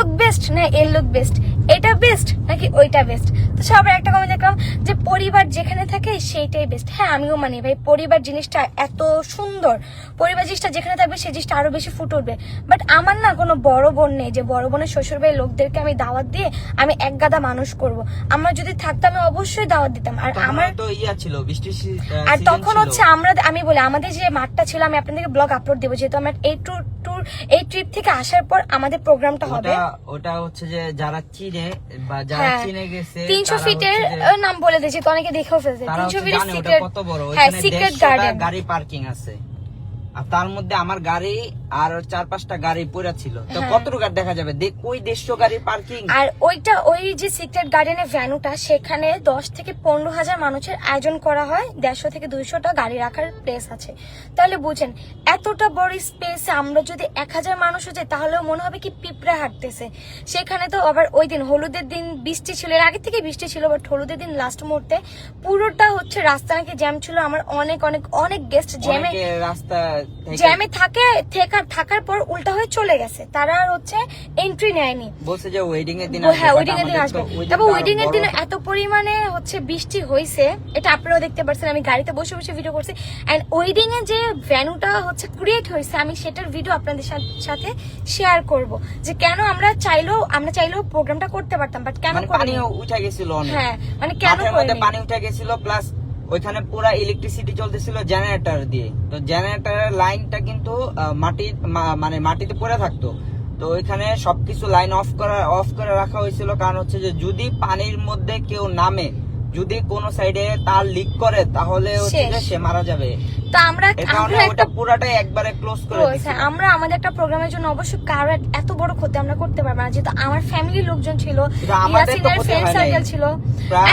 Look best না এর look best এটা বেস্ট নাকি ওইটা বেস্ট তো সবার একটা কমে দেখলাম যে পরিবার যেখানে থাকে সেইটাই বেস্ট হ্যাঁ আমিও মানি ভাই পরিবার জিনিসটা এত সুন্দর। পরিবার জিনিসটা যেখানে থাকবে সেই জিনিসটা আরও বেশি ফুটে উঠবে। বাট আমার না কোনো বড় বোন নেই যে বড় বোনের শ্বশুর লোকদেরকে আমি দাওয়াত দিয়ে আমি এক গাদা মানুষ করব। আমার যদি থাকতো আমি অবশ্যই দাওয়াত দিতাম। আর আমার তো ইয়া ছিল আহ, আর তখন হচ্ছে আমরা আমি বলি আমাদের যে মাঠটা ছিল আমি আপনাদেরকে ব্লগ আপলোড দেবো যেহেতু আমার এই ট্যুর এই ট্রিপ থেকে আসার পর আমাদের প্রোগ্রামটা হবে। ওটা হচ্ছে যে যারা চিনে বা যারা হ্যাঁ চিনে গেছে তিনশো তারা ফিটের নাম বলে দিয়েছি তো অনেকে দেখেও ফেলছে। তারা তিনশো হচ্ছে ফিটের সিক্রেট কত বড় হ্যাঁ সিক্রেট গার্ডেন গাড়ি পার্কিং আছে। আর তার মধ্যে আমার গাড়ি আর চার পাঁচটা গাড়ি পড়ে ছিল। তো হ্যাঁ। কতটুকু আর দেখা যাবে? দেখ ওই দেড়শো গাড়ি পার্কিং আর ওইটা ওই যে সিক্রেট গার্ডেনের ভ্যানুটা সেখানে দশ থেকে পনেরো হাজার মানুষের আয়োজন করা হয়। দেড়শো থেকে দুইশোটা গাড়ি রাখার প্লেস আছে। তাহলে বুঝেন এতটা বড় স্পেসে আমরা যদি এক হাজার মানুষ হচ্ছে তাহলেও মনে হবে কি পিঁপড়া হাঁটতেছে। সেখানে তো আবার ওই দিন হলুদের দিন বৃষ্টি ছিল এর আগে থেকে বৃষ্টি ছিল বাট হলুদের দিন লাস্ট মুহূর্তে পুরোটা হচ্ছে রাস্তা নাকি জ্যাম ছিল। আমার অনেক অনেক অনেক গেস্ট জ্যামে রাস্তা জ্যামে থাকে থেকা- থাকার পর উল্টা হয়ে চলে গেছে। তারা আর হচ্ছে এন্ট্রি নেয়নি। বলছে যে ওয়েডিং এর দিন হ্যাঁ ওয়েডিং এর দিন আসবে। তবে ওয়েডিং এর দিন এত পরিমাণে হচ্ছে বৃষ্টি হয়েছে এটা আপনারাও দেখতে পাচ্ছেন আমি গাড়িতে বসে বসে ভিডিও করছি। এন্ড ওয়েডিং এ যে ভ্যানুটা হচ্ছে ক্রিয়েট হয়েছে আমি সেটার ভিডিও আপনাদের সাথে শেয়ার করব। যে কেন আমরা চাইলেও আমরা চাইলেও প্রোগ্রামটা করতে পারতাম বাট কেন পানি উঠে গেছিল হ্যাঁ মানে কেন পানি উঠে গেছিল প্লাস ওইখানে পুরা ইলেকট্রিসিটি চলতেছিল জেনারেটর দিয়ে। তো জেনারেটরের লাইনটা কিন্তু মাটি মানে মাটিতে পড়ে থাকতো। তো ওইখানে সবকিছু লাইন অফ করা অফ করে রাখা হয়েছিল। কারণ হচ্ছে যে যদি পানির মধ্যে কেউ নামে যদি কোন সাইডে তার লিক করে তাহলে। সে মারা যাবে। তো আমরা আমরা একটা পুরাটাই একবারে ক্লোজ করে হ্যাঁ, আমরা আমাদের একটা প্রোগ্রামের জন্য অবশ্যই কারও এত বড় ক্ষতি আমরা করতে পারব না। যেহেতু আমার ফ্যামিলির লোকজন ছিল ইয়াসিনের ফ্রেন্ড সার্কেল ছিল।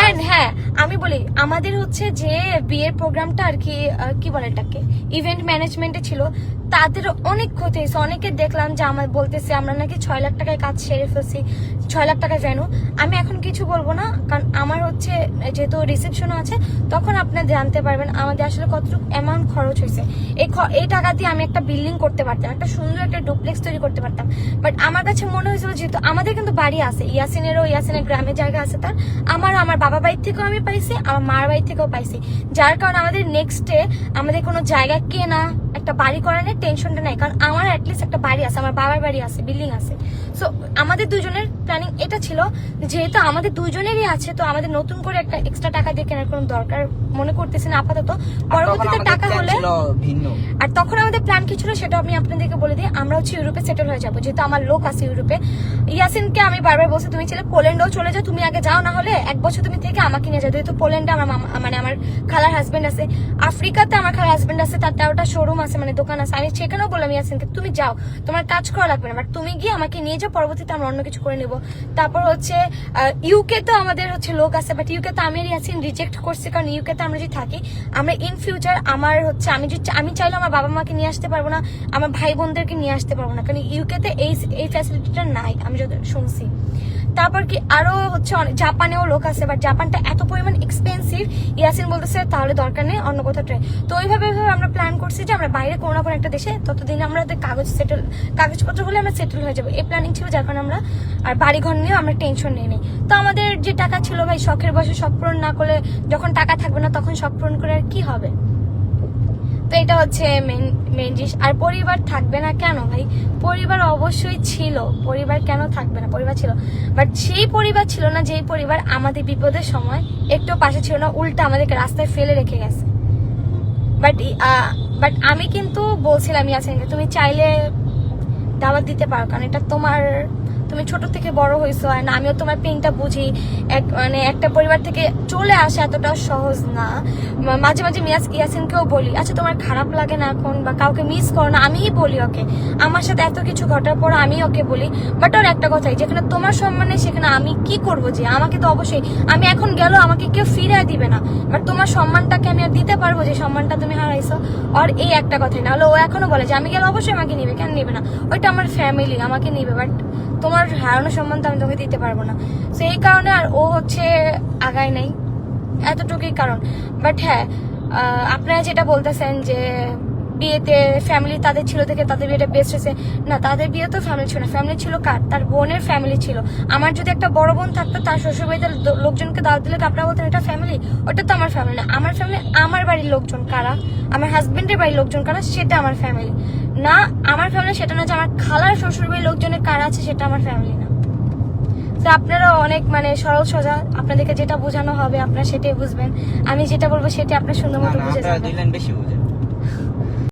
এন্ড হ্যাঁ আমি বলি আমাদের হচ্ছে যে বিয়ের প্রোগ্রামটা আর কি কি বলে এটাকে? ইভেন্ট ম্যানেজমেন্টে ছিল। তাদের অনেক ক্ষতি হয়েছে। অনেকে দেখলাম যে আমার বলতেছে, আমরা নাকি ছয় লাখ টাকায় কাজ সেরে ফেলছি। ছয় লাখ টাকায় ভ্যানু আমি এখন কিছু বলব না, কারণ আমার হচ্ছে, যেহেতু রিসেপশনও আছে, তখন আপনারা জানতে পারবেন আমাদের আসলে কতটুকু অ্যামাউন্ট খরচ হয়েছে। এই এই টাকা দিয়ে আমি একটা বিল্ডিং করতে পারতাম, একটা সুন্দর একটা ডুপ্লেক্স তৈরি করতে পারতাম। বাট আমার কাছে মনে হয়েছিল, যেহেতু আমাদের কিন্তু বাড়ি আছে, ইয়াসিনেরও ইয়াসিনের গ্রামের জায়গা আছে তার, আমার আমার বাবা বাড়ির থেকেও আমি পাইছি, আমার মার বাড়ির থেকেও পাইছি। যার কারণে আমাদের নেক্সটে আমাদের কোনো জায়গা কেনা, একটা বাড়ি করানোর টেনশনটা নাই। কারণ আমার অ্যাটলিস্ট একটা বাড়ি আছে আমার বাবার বাড়ি আছে বিল্ডিং আছে। সো আমাদের দুজনের প্ল্যানিং এটা ছিল যেহেতু আমাদের দুজনেরই আছে তো আমাদের নতুন করে একটা এক্সট্রা টাকা দিয়ে কেনার কোনো দরকার মনে করতেছি না আপাতত। পরবর্তীতে টাকা হলে আর তখন আমাদের প্ল্যান কি ছিল সেটা আমি আপনাদেরকে বলে দিই আমরা হচ্ছে ইউরোপে সেটেল হয়ে যাব যেহেতু আমার লোক আছে ইউরোপে। ইয়াসিনকে আমি বারবার বলছি তুমি ছেলে পোল্যান্ডও চলে যাও তুমি আগে যাও না হলে এক বছর তুমি থেকে আমাকে নিয়ে যাও। যেহেতু পোল্যান্ডে আমার মানে আমার খালার হাজবেন্ড আছে আফ্রিকাতে আমার খালার হাজবেন্ড আছে তার তেরোটা শোরুম আছে মানে দোকান আছে। আমি সেখানেও বললাম ইয়াসিনকে তুমি যাও তোমার কাজ করা লাগবে না বাট তুমি গিয়ে আমাকে নিয়ে যাও পরবর্তীতে আমরা অন্য কিছু করে নেব। তারপর হচ্ছে ইউকে তো আমাদের হচ্ছে লোক আছে বাট ইউকে তো আমি রিয়াসিন রিজেক্ট করছি, কারণ ইউকে তো আমরা যদি থাকি, আমরা ইন ফিউচার আমার হচ্ছে, আমি যদি, আমি চাইলে আমার বাবা মাকে নিয়ে আসতে পারব না, আমার ভাই বোনদেরকে নিয়ে আসতে পারব না, কারণ ইউকে তে এই এই ফ্যাসিলিটিটা নাই, আমি যত শুনছি। তারপর কি আরও হচ্ছে জাপানেও লোক আছে বাট জাপানটা এত পরিমাণ এক্সপেন্সিভ ইয়াসিন বলতেছে, তাহলে দরকার নেই, অন্য কোথাও ট্রেন তো ওইভাবে আমরা প্ল্যান করছি যে আমরা বাইরে কোনো না কোনো একটা দেশে ততদিন আমরা কাগজ সেটেল কাগজপত্র হলে আমরা সেটেল হয়ে যাব। এই প্ল্যানিং ছিল যার কারণে আমরা আর বাড়ি ঘর নিয়েও আমরা টেনশন নিয়ে নিই। তো আমাদের যে টাকা ছিল ভাই, শখের বয়সে শখ পূরণ না করলে যখন টাকা থাকবে না, তখন শখ পূরণ করে আর কি হবে? এটা হচ্ছে মেন জিনিস আর পরিবার থাকবে না কেন ভাই? পরিবার অবশ্যই ছিল। পরিবার কেন থাকবে না? পরিবার ছিল। বাট সেই পরিবার ছিল না, যেই পরিবার আমাদের বিপদের সময় একটু পাশে ছিল না, উল্টা আমাদেরকে রাস্তায় ফেলে রেখে গেছে। বাট বাট আমি কিন্তু বলছিলাম ইয়াসিনকে, তুমি চাইলে দাওয়াত দিতে পারো, কারণ এটা তোমার তুমি ছোট থেকে বড় হয়েছো আর আমিও তোমার পেনটা বুঝি। এক মানে একটা পরিবার থেকে চলে আসা এতটা সহজ না। মাঝে মাঝে মিয়াস ইয়াসিনকেও বলি আচ্ছা তোমার খারাপ লাগে না এখন বা কাউকে মিস করো না? আমিই বলি ওকে। আমার সাথে এত কিছু ঘটার পর আমি ওকে বলি বাট ওর একটা কথাই, যেখানে তোমার সম্মানে সেখানে আমি কি করব যে? আমাকে তো অবশ্যই, আমি এখন গেল, আমাকে কেউ ফিরে দিবে না। বাট তোমার সম্মানটাকে আমি আর দিতে পারব যে সম্মানটা তুমি হারাইছো? আর এই একটা কথাই না হলে ও এখনও বলে যে, আমি গেলে অবশ্যই আমাকে নিবে, কেন নিবে না? ওইটা আমার ফ্যামিলি আমাকে নিবে বাট তোমার হারানো সম্মান তো আমি তোকে দিতে পারব না। তো এই কারণে আর ও হচ্ছে আগায় নাই। এতটুকুই কারণ। বাট হ্যাঁ আপনারা যেটা বলতেছেন যে বিয়েতে ফ্যামিলি তাদের ছিল দেখে তাদের বিয়েটা বেস্ট হয়েছে। না তাদের বিয়ে তো ফ্যামিলি ছিল না। ফ্যামিলি ছিল কার? তার বোনের ফ্যামিলি ছিল। আমার যদি একটা বড় বোন থাকতো তার শ্বশুরবাড়িতে লোকজনকে দাওয়াত দিলে আপনারা বলতেন এটা ফ্যামিলি ওটা তো আমার ফ্যামিলি না। আমার ফ্যামিলি আমার বাড়ির লোকজন কারা? আমার হাজবেন্ডের বাড়ির লোকজন কারা? সেটা আমার ফ্যামিলি না আমার ফ্যামিলি সেটা না যে আমার খালার শ্বশুরবাড়ির লোকজনের কারা আছে সেটা আমার ফ্যামিলি না। তো আপনারা অনেক মানে সরল সোজা। আপনাদেরকে যেটা বোঝানো হবে আপনারা সেটাই বুঝবেন। আমি যেটা বলব সেটা আপনার সুন্দর মতো বুঝে যাবেন। বেশি